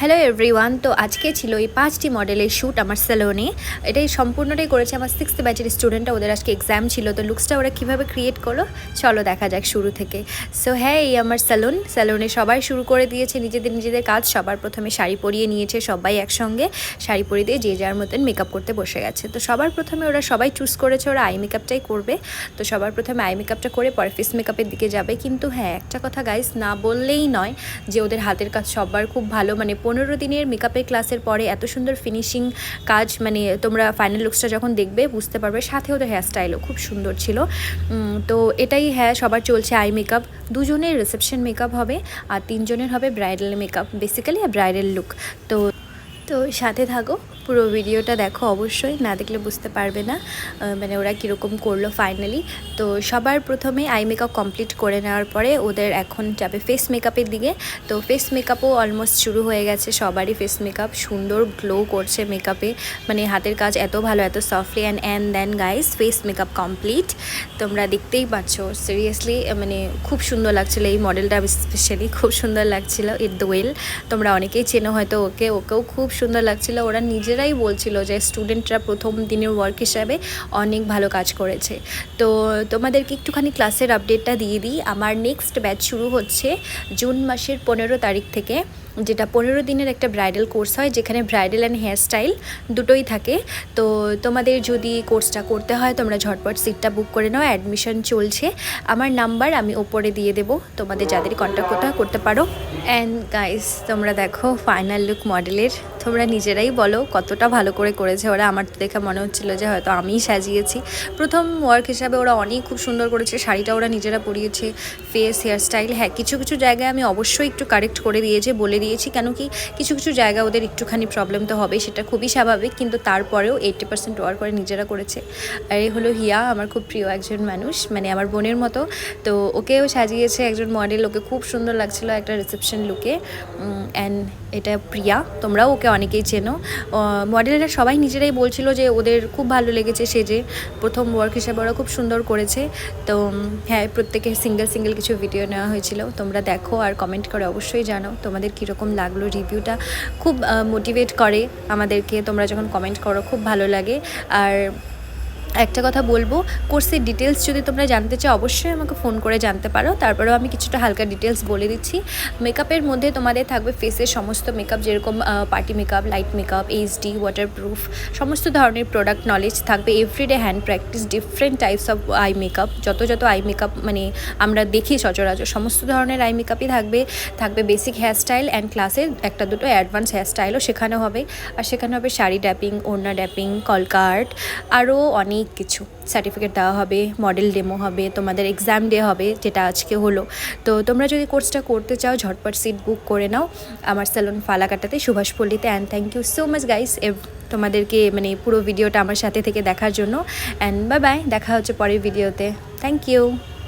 Hello everyone তো আজকে ছিল এই পাঁচটি মডেলের শ্যুট আমার স্যালোনে এটাই সম্পূর্ণটাই করেছে আমার সিক্সথ ব্যাচের স্টুডেন্টরা ওদের আজকে এক্সাম ছিল, তো লুকসটা ওরা কীভাবে ক্রিয়েট করল, চলো দেখা যাক শুরু থেকে। সো হ্যাঁ এই আমার স্যালুন স্যালুনে সবাই শুরু করে দিয়েছে, নিজেদের নিজেদের কাজ, সবার প্রথমে শাড়ি পরিয়ে নিয়েছে সবাই একসঙ্গে। শাড়ি পরিয়ে দিয়ে যে যার মতন মেকআপ করতে বসে গেছে। তো সবার প্রথমে ওরা সবাই চুজ করেছে, ওরা আই মেকআপটাই করবে। তো সবার প্রথমে আই মেকআপটা করে পরে ফেস মেকআপের দিকে যাবে। কিন্তু হ্যাঁ একটা কথা গাইস না বললেই নয় যে ওদের হাতের কাজ সবার খুব ভালো মানে পনেরো দিনের মেকআপের ক্লাসের পরে এত সুন্দর ফিনিশিং কাজ মানে তোমরা ফাইনাল লুকসটা যখন দেখবে, বুঝতে পারবে সাথে ওদের হেয়ার স্টাইলও খুব সুন্দর ছিল। তো এটাই হ্যাঁ সবার চলছে আই মেকআপ দুজনের রিসেপশন মেকআপ হবে আর তিনজনের হবে bridal makeup basically bridal look তো তো সাথে থাকো। পুরো ভিডিওটা দেখো অবশ্যই, না দেখলে বুঝতে পারবে না মানে ওরা কীরকম করল ফাইনালি তো সবার প্রথমে আই মেকআপ কমপ্লিট করে নেওয়ার পরে ওদের এখন যাবে ফেস মেকআপের দিকে। তো ফেস মেকআপও অলমোস্ট শুরু হয়ে গেছে, সবারই ফেস মেকআপ সুন্দর গ্লো করছে মেকআপে মানে হাতের কাজ এত ভালো, এত softly and and then guys face makeup complete তোমরা দেখতেই পাচ্ছ সিরিয়াসলি মানে খুব সুন্দর লাগছিল এই মডেলটা স্পেশালি খুব সুন্দর লাগছিল ইট দোয়েল তোমরা অনেকেই চেনো হয়তো ওকে, ওকেও খুব সুন্দর লাগছিল। ওরা নিজেরাই বলছিল যে স্টুডেন্টরা প্রথম দিনের ওয়ার্ক হিসাবে অনেক ভালো কাজ করেছে। তো তোমাদেরকে একটুখানি ক্লাসের আপডেটটা দিয়ে দিই। আমার নেক্সট ব্যাচ শুরু হচ্ছে জুন মাসের পনেরো তারিখ থেকে। যেটা পনেরো দিনের একটা ব্রাইডাল কোর্স হয়, যেখানে ব্রাইডাল অ্যান্ড হেয়ারস্টাইল দুটোই থাকে। তো তোমাদের যদি কোর্সটা করতে হয়, তোমরা ঝটপট সিটটা বুক করে নাও অ্যাডমিশন চলছে। আমার নাম্বার আমি ওপরে দিয়ে দেবো, তোমাদের যাদের কন্ট্যাক্ট করতে করতে পারো। অ্যান্ড গাইস তোমরা দেখো ফাইনাল লুক মডেলের তোমরা নিজেরাই বলো কতটা ভালো করে করেছে ওরা। আমার তো দেখে মনে হচ্ছিল যে হয়তো আমিই সাজিয়েছি। প্রথম ওয়ার্ক হিসাবে ওরা অনেক খুব সুন্দর করেছে। শাড়িটা ওরা নিজেরা পরিয়েছে ফেস হেয়ারস্টাইল হ্যাঁ কিছু কিছু জায়গায় আমি অবশ্যই একটু কারেক্ট করে দিয়েছি, বলে দিয়েছি কেন কি কিছু কিছু জায়গা ওদের একটুখানি প্রবলেম তো হবে, সেটা খুবই স্বাভাবিক, কিন্তু তারপরেও এইট্টি পার্সেন্ট ওয়ার করে নিজেরা করেছে। আর এই হলো হিয়া, আমার খুব প্রিয় একজন মানুষ মানে আমার বোনের মতো। তো ওকেও সাজিয়েছে একজন মডেল ওকে খুব সুন্দর লাগছিল একটা রিসেপশন লুকে অ্যান্ড এটা প্রিয়া, তোমরাও ওকে অনেকেই চেনো। মডেলরা সবাই নিজেরাই বলছিল যে ওদের খুব ভালো লেগেছে সেজে। প্রথম ওয়ার্ক হিসাবে ওরা খুব সুন্দর করেছে। তো হ্যাঁ প্রত্যেকের সিঙ্গেল সিঙ্গেল কিছু ভিডিও নেওয়া হয়েছিল। তোমরা দেখো আর কমেন্ট করে অবশ্যই জানাও, তোমাদের কীরকম লাগল রিভিউটা। খুব মোটিভেট করে আমাদেরকে। তোমরা যখন কমেন্ট করো খুব ভালো লাগে। আর একটা কথা বলব, কোর্সের ডিটেলস যদি তোমরা জানতে চাও, অবশ্যই আমাকে ফোন করে জানতে পারো। তারপরেও আমি কিছুটা হালকা ডিটেলস বলে দিচ্ছি। মেকআপের মধ্যে তোমাদের থাকবে ফেসের সমস্ত মেকআপ যেরকম party makeup light makeup HD waterproof সমস্ত ধরনের প্রোডাক্ট নলেজ থাকবে। Everyday hand practice different types of eye makeup যত যত আই মেকআপ মানে আমরা দেখি সচরাচর, সমস্ত ধরনের আই মেকআপই থাকবে। থাকবে বেসিক হেয়ারস্টাইল অ্যান্ড ক্লাসের একটা দুটো অ্যাডভান্স হেয়ারস্টাইলও শেখানো হবে। আর শেখানো হবে শাড়ি ড্যাপিং ওড়না ড্যাপিং কলকার্ট আরও অনেক কিছু সার্টিফিকেট দেওয়া হবে মডেল ডেমো হবে, তোমাদের এক্সাম ডে হবে, যেটা আজকে হলো। তো তোমরা যদি কোর্সটা করতে চাও, ঝটপট সিট বুক করে নাও আমার স্যালন ফালাকাটাতে, সুভাষপল্লিতে। And thank you so much guys তোমাদেরকে মানে পুরো ভিডিওটা আমার সাথে থেকে দেখার জন্য। অ্যান্ড বা বাই দেখা হচ্ছে পরের ভিডিওতে থ্যাংক ইউ